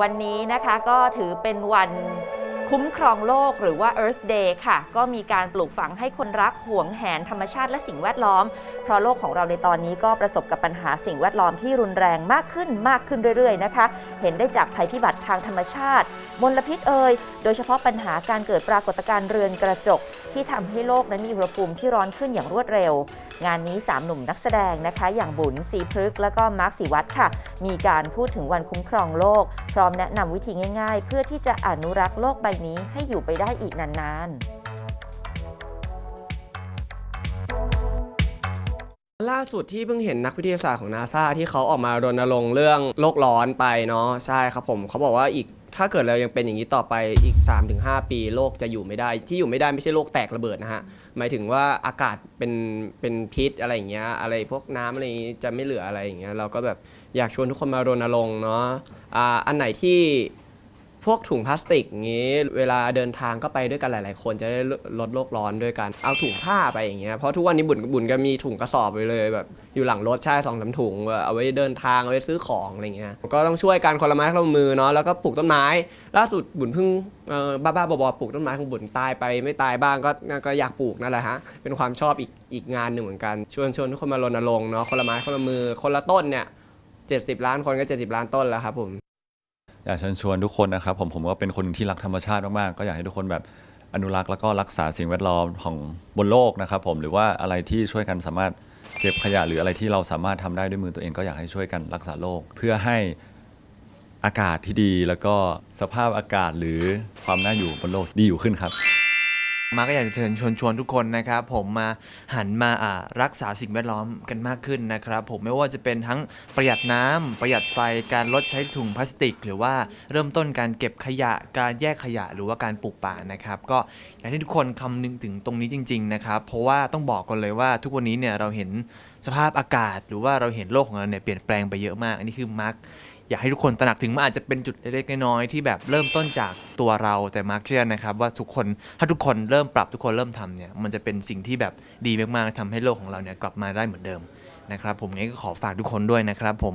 วันนี้นะคะก็ถือเป็นวันคุ้มครองโลกหรือว่า Earth Day ค่ะ ก็มีการปลูกฝังให้คนรักห่วงแหนธรรมชาติและสิ่งแวดล้อม เพราะโลกของเราในตอนนี้ก็ประสบกับปัญหาสิ่งแวดล้อมที่รุนแรงมากขึ้นมากขึ้นเรื่อยๆนะคะ เห็นได้จากภัยพิบัติทางธรรมชาติ มลพิษเอ่ย โดยเฉพาะปัญหาการเกิดปรากฏการณ์เรือนกระจก ที่ทำให้โลกนั้นมีอุณหภูมิที่ร้อนขึ้นอย่างรวดเร็ว งานนี้ 3 หนุ่มนักแสดงนะคะ อย่างบุญสีพฤกษ์แล้วก็มาร์คสิวัตรค่ะ มีการพูดถึงวันคุ้มครองโลก พร้อมแนะนำวิธีง่าย ๆ เพื่อที่จะอนุรักษ์โลกใบนี้ให้อยู่ไปได้อีกนานๆล่าสุดที่เพิ่งเห็นนักวิทยาศาสตร์ของนาซาที่เขาออกมารณรงค์เรื่องโลกร้อนไปเนาะใช่ครับผมเขาบอกว่าอีก ถ้าเกิดเรายังเป็นอย่างนี้ต่อไปอีก 3-5 ปีโลกจะอยู่ไม่ได้ ที่อยู่ไม่ได้ไม่ใช่โลกแตกระเบิดนะฮะ หมายถึงว่าอากาศเป็นเป็นพิษอะไรอย่างเงี้ยอะไรพวกน้ำอะไรนี้จะไม่เหลืออะไรอย่างเงี้ยเราก็แบบอยากชวนทุกคนมารณรงค์เนาะอ่าอันไหนที่ พวกถุงพลาสติกอย่างงี้ เวลาเดินทางก็ไปด้วยกันหลาย ๆ คนจะได้ลดโลกร้อนด้วยกันเอาถุงผ้าไปอย่างเงี้ยเพราะทุกวันนี้บุญบุญก็มีถุงกระสอบไปเลยแบบอยู่หลังรถใช่สองสามถุงเอาไว้เดินทางเอาไว้ซื้อของอะไรเงี้ยก็ต้องช่วยกันคนละไม้คนละมือเนาะแล้วก็ปลูกต้นไม้ ล่าสุดบุญเพิ่งเอ่อบ้าบอปลูกต้นไม้ของบุญตายไปไม่ตายบ้างก็ก็อยากปลูกนั่นแหละฮะเป็นความชอบอีกอีกงานหนึ่งเหมือนกันชวนชวนทุกคนมารณรงค์เนาะคนละไม้คนละมือคนละต้นเนี่ย70 ล้านคนก็ 70 ล้านต้นแล้วครับผม อยากเชิญชวนทุกคนนะครับผมผมก็เป็นคนที่รักธรรมชาติมากๆก็อยากให้ทุกคนแบบอนุรักษ์แล้วก็รักษาสิ่งแวดล้อมของบนโลกนะครับผมหรือว่าอะไรที่ช่วยกันสามารถเก็บขยะหรืออะไรที่เราสามารถทำได้ด้วยมือตัวเองก็อยากให้ช่วยกันรักษาโลก เพื่อให้อากาศที่ดีแล้วก็สภาพอากาศหรือความน่าอยู่บนโลกดีอยู่ขึ้นครับ มาก็อยากจะเชิญชวนชวนทุกคนนะครับผมมาหันมาอ่ารักษาสิ่งแวดล้อมกันมากขึ้นนะครับผมไม่ว่าจะเป็นทั้งประหยัดน้ำประหยัดไฟการลดใช้ถุงพลาสติก หรือว่าเริ่มต้นการเก็บขยะการแยกขยะหรือว่าการปลูกป่านะครับก็อยากให้ทุกคนคำนึงถึงตรงนี้จริงๆนะครับเพราะว่าต้องบอกกันเลยว่าทุกวันนี้เนี่ยเราเห็นสภาพอากาศ หรือว่าเราเห็นโลกของเราเนี่ยเปลี่ยนแปลงไปเยอะมาก อันนี้คือมาร์ก อยากให้ทุกคนตระหนักถึงมันอาจจะเป็นจุดเล็กๆน้อยๆที่แบบเริ่มต้นจากตัวเราแต่มาร์คเชื่อนะครับว่าทุกคนถ้าทุกคนเริ่มปรับทุกคนเริ่มทำเนี่ยมันจะเป็นสิ่งที่แบบดีมากๆทำให้โลกของเราเนี่ยกลับมาได้เหมือนเดิมนะครับผมงั้นก็ขอฝากทุกคนด้วยนะครับผม